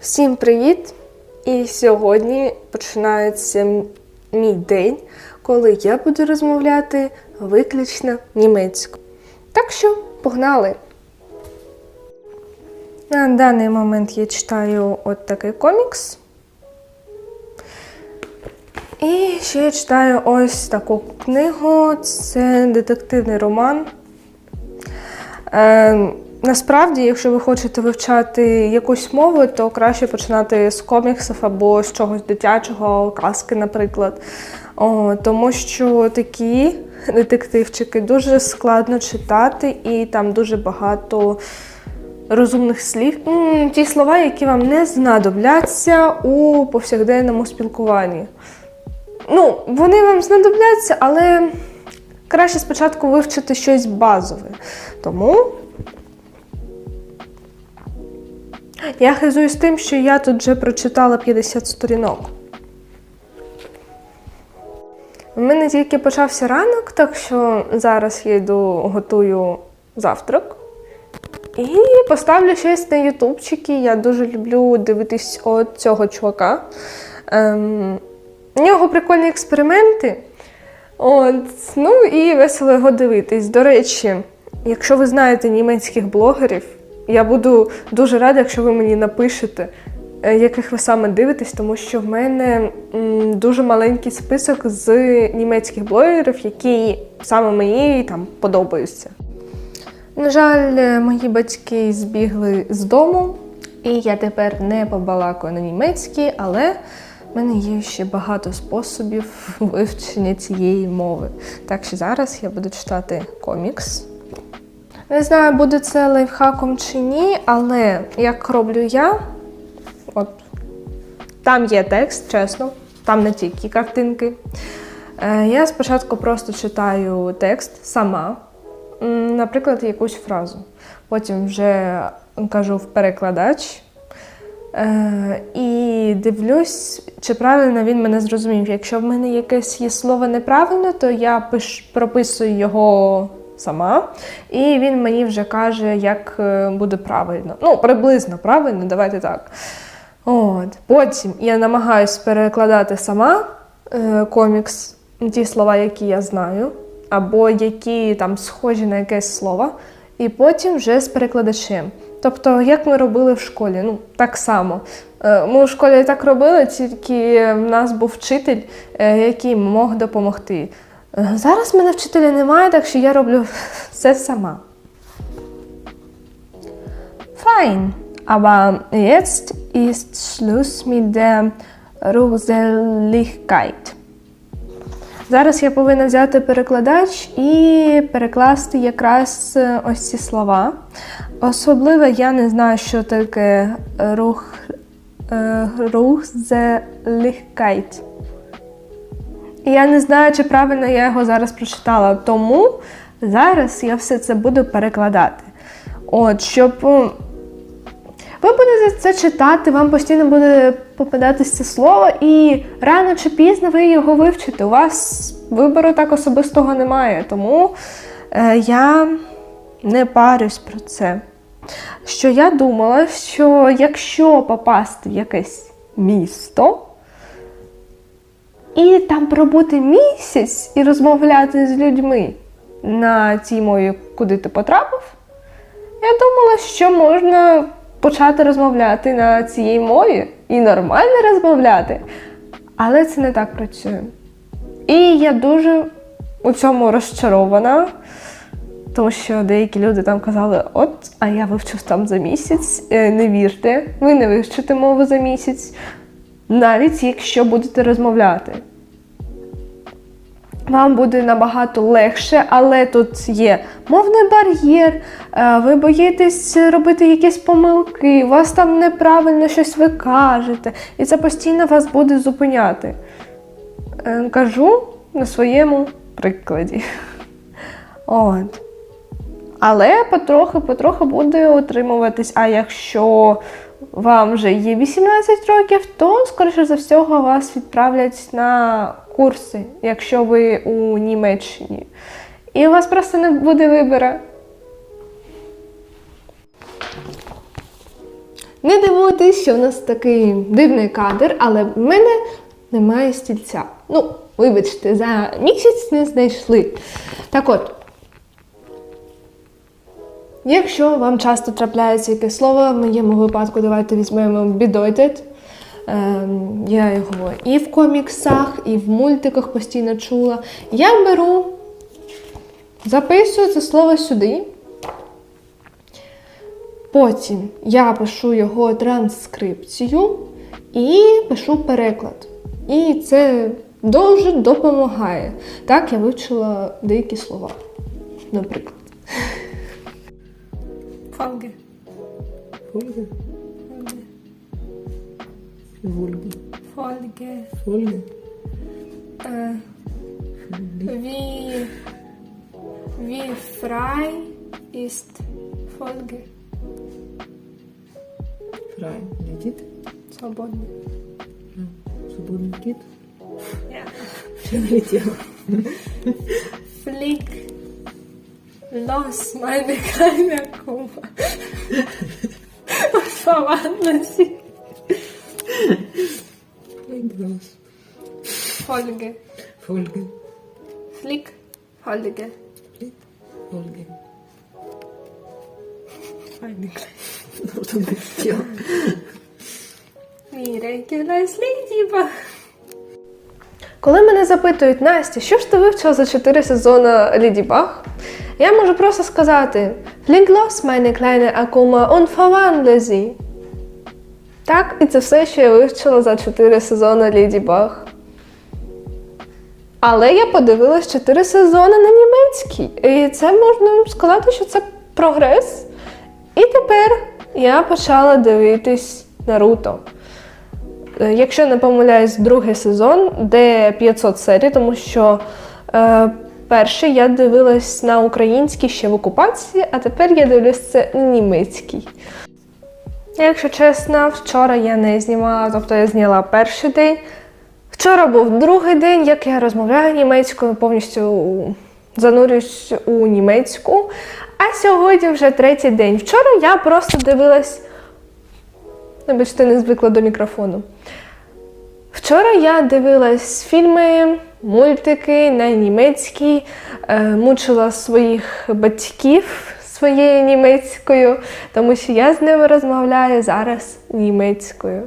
Всім привіт! І сьогодні починається мій день, коли я буду розмовляти виключно німецькою. Так що погнали! На даний момент я читаю от такий комікс. І ще я читаю ось таку книгу. Це детективний роман. Е, насправді, якщо ви хочете вивчати якусь мову, то краще починати з коміксів або з чогось дитячого, казки, наприклад. О, тому що такі детективчики дуже складно читати, і там дуже багато розумних слів. Ті слова, які вам не знадобляться у повсякденному спілкуванні. Ну, вони вам знадобляться, але краще спочатку вивчити щось базове. Тому я хизуюсь тим, що я тут вже прочитала 50 сторінок. У мене тільки почався ранок, так що зараз я йду готую завтрак. І поставлю щось на ютубчики. Я дуже люблю дивитись от цього чувака. Ем, у нього прикольні експерименти. От, ну і весело його дивитись. До речі, якщо ви знаєте німецьких блогерів, я буду дуже рада, якщо ви мені напишете, е, яких ви саме дивитесь, тому що в мене дуже маленький список з німецьких блогерів, які саме мені там подобаються. На жаль, е, мої батьки збігли з дому, і я тепер не побалакаю на німецькій, але в мене є ще багато способів вивчення цієї мови. Так що зараз я буду читати комікс. Не знаю, буде це лайфхаком чи ні, але як роблю я, от там є текст, чесно, там не тільки картинки. Е, Я спочатку просто читаю текст сама, наприклад, якусь фразу. Потім вже кажу в перекладач. Е, і дивлюсь, чи правильно він мене зрозумів. Якщо в мене якесь є слово неправильно, то я пиш, прописую його сама, і він мені вже каже, як е, буде правильно. Ну, приблизно правильно, давайте так. От. Потім я намагаюся перекладати сама е, комікс, ті слова, які я знаю, або які там схожі на якесь слово, і потім вже з перекладачем. Тобто, як ми робили в школі, ну так само. Е, Ми у школі так робили, тільки в нас був вчитель, е, який мог допомогти. Зараз мене вчителя немає, так що я роблю все сама. Fein, aber jetzt ist Schluss mit der Ruhseligkeit. Зараз я повинна взяти перекладач і перекласти якраз е, ось ці слова. Особливо я не знаю, що таке рух, е, Ruhseligkeit. І я не знаю, чи правильно я його зараз прочитала. Тому зараз я все це буду перекладати. От, щоб ви будете це читати, вам постійно буде попадатись це слово, і рано чи пізно ви його вивчите. У вас вибору так особистого немає. Тому е, я не парюсь про це. Що я думала, що якщо попасти в якесь місто пробути місяць і розмовляти з людьми на цій мові, куди ти потрапив, я думала, що можна почати розмовляти на цій мові і нормально розмовляти. Але це не так працює. І я дуже у цьому розчарована, тому що деякі люди там казали: от, а я вивчив там за місяць. Е, Не вірте, ви не вивчите мову за місяць, навіть якщо будете розмовляти. Вам буде набагато легше, але тут є мовний бар'єр, е, ви боїтесь робити якісь помилки, у вас там неправильно щось ви кажете, і це постійно вас буде зупиняти. Е, Кажу на своєму прикладі. От. Але потроху-потроху буде утримуватись. А якщо вам вже є 18 років, то, скоріше за всього, вас відправлять на курси, якщо ви у Німеччині. І у вас просто не буде вибору. Не дивуйтесь, що в нас такий дивний кадр, але в мене немає стільця. Ну, вибачте, за місяць не знайшли. Так от. Якщо вам часто трапляється якесь слово, в моєму випадку давайте візьмемо bedeutet. Ем, я його і в коміксах, і в мультиках постійно чула. Я беру, записую це слово сюди. Потім я пишу його транскрипцію і пишу переклад. І це дуже допомагає. Так я вивчила деякі слова, наприклад. Фанги. Folge? Folge. Фольге. Folge. Äh, wie, wie frei ist Folge? Frei. Летит? Свободно. Свободный кит? Ja. Все налетело. Flieg los, meine kleine Kuba. Und verwandle sie. Folge. Folge. Folge. Folge. Ну. Коли мене запитують, Настя, що ж ти вивчила за 4 сезони Леді Баг? Я можу просто сказати Flieg los, meine kleine Akuma und verwandle sie. Так, і це все, що я вивчила за 4 сезони Леді Баг. Але я подивилась 4 сезони на німецькій. І це можна сказати, що це прогрес. І тепер я почала дивитись Наруто. Е, Якщо не помиляюсь, другий сезон, де 500 серій, тому що е, перший я дивилась на українській ще в окупації, а тепер я дивлюсь це німецький. Якщо чесно, вчора я не знімала, тобто я зняла перший день. Вчора був другий день, як я розмовляю німецькою, повністю занурююсь у німецьку. А сьогодні вже третій день. Вчора я просто дивилась. Вибачте, не звикла до мікрофону. Вчора я дивилась фільми, мультики на німецькій, е, мучила своїх батьків своєю німецькою, тому що я з ними розмовляю зараз німецькою.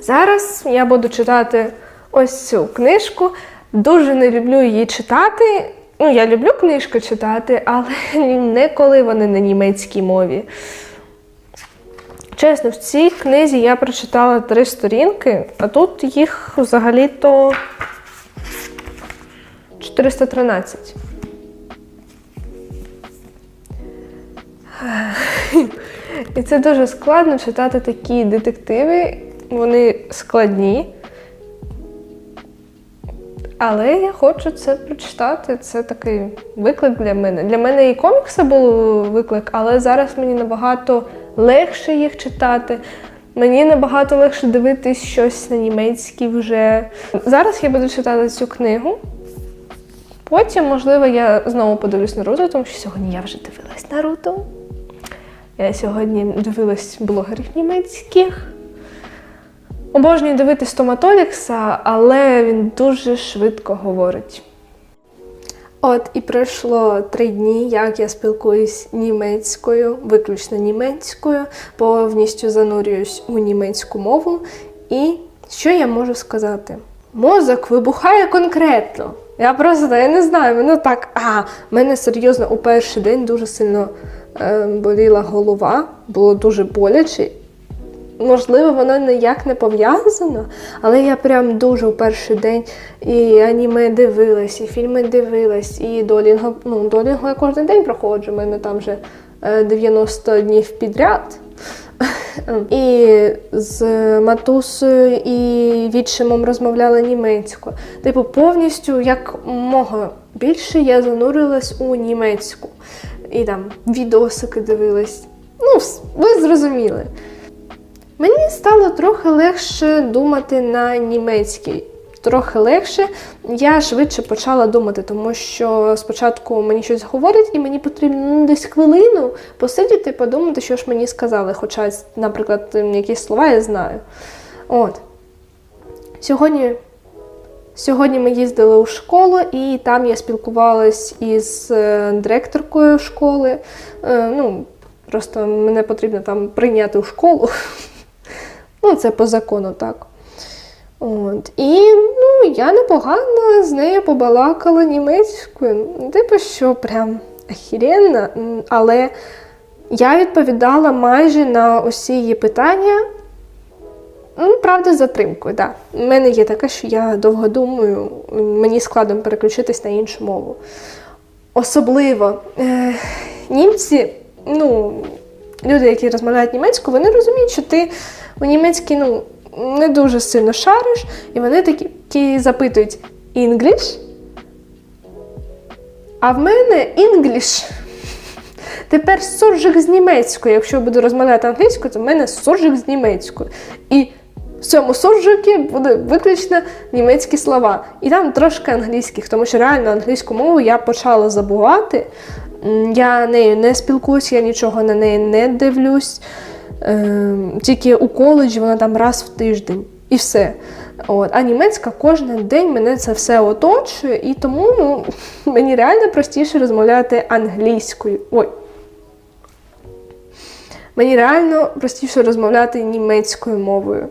Зараз я буду читати ось цю книжку. Дуже не люблю її читати. Ну, я люблю книжку читати, але не коли вони на німецькій мові. Чесно, в цій книзі я прочитала три сторінки, а тут їх взагалі-то 413. І це дуже складно читати такі детективи. Вони складні. Але я хочу це прочитати. Це такий виклик для мене. Для мене і комікси були виклик, але зараз мені набагато легше їх читати. Мені набагато легше дивитись щось на німецькій вже. Зараз я буду читати цю книгу. Потім, можливо, я знову подивлюсь Наруто, тому що сьогодні я вже дивилась Наруто. Я сьогодні дивилась блогерів німецьких. Обожнюю дивитись стоматолікса, але він дуже швидко говорить. От і пройшло три дні, як я спілкуюсь німецькою, виключно німецькою, повністю занурююсь у німецьку мову. І що я можу сказати? Мозок вибухає конкретно. Я просто я не знаю, мене так. А, мене серйозно у перший день дуже сильно е, боліла голова, було дуже боляче. Можливо, воно ніяк не пов'язано, але я прям дуже у перший день і аніме дивилась, і фільми дивилась, і долінго, ну, долінго я кожен день проходжу, у мене там вже е, 90 днів підряд. І з матусою і відчимом розмовляла німецькою. Типу, повністю як мога більше я занурилась у німецьку. І там відосики дивилась. Ну, ви зрозуміли. Мені стало трохи легше думати на німецькій. Трохи легше. Я швидше почала думати, тому що спочатку мені щось говорять, і мені потрібно ну, десь хвилину посидіти, подумати, що ж мені сказали. Хоча, наприклад, якісь слова я знаю. От. Сьогодні Сьогодні ми їздили у школу, і там я спілкувалась із е, директоркою школи. Е, Ну, просто мене потрібно там прийняти у школу. Ну, це по закону так. От. І ну, я непогано з нею побалакала німецькою. Типу, що прям охеренно, але я відповідала майже на усі її питання. Ну, правда, з затримкою. Да. У мене є таке, що я довго думаю, мені складно переключитись на іншу мову. Особливо е, німці, ну, люди, які розмовляють німецькою, вони розуміють, що ти у німецькій ну, не дуже сильно шариш, і вони такі, запитують English? А в мене English. Тепер суржик з німецькою. Якщо я буду розмовляти англійською, то в мене суржик з німецькою. І в цьому суржикі буде виключно німецькі слова. І там трошки англійських, тому що реально англійську мову я почала забувати. Я нею не спілкуюся, я нічого на неї не дивлюсь. Ем, Тільки у коледжі вона там раз в тиждень. І все. От. А німецька кожен день мене це все оточує, і тому ну, мені реально простіше розмовляти англійською. Ой. Мені реально простіше розмовляти німецькою мовою.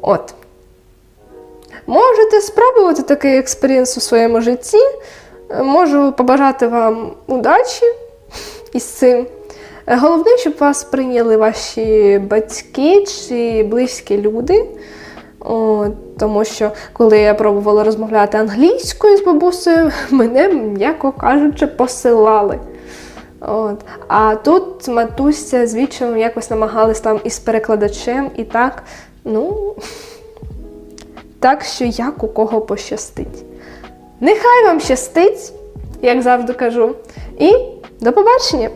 От. Можете спробувати такий експеріенс у своєму житті. Можу побажати вам удачі із цим. Головне, щоб вас прийняли ваші батьки чи близькі люди. От, тому що коли я пробувала розмовляти англійською з бабусею, мене, м'яко кажучи, посилали. От. А тут матуся з вічим якось намагались там із перекладачем і так. Ну, так що як у кого пощастить. Нехай вам щастить, як завжди кажу. І до побачення!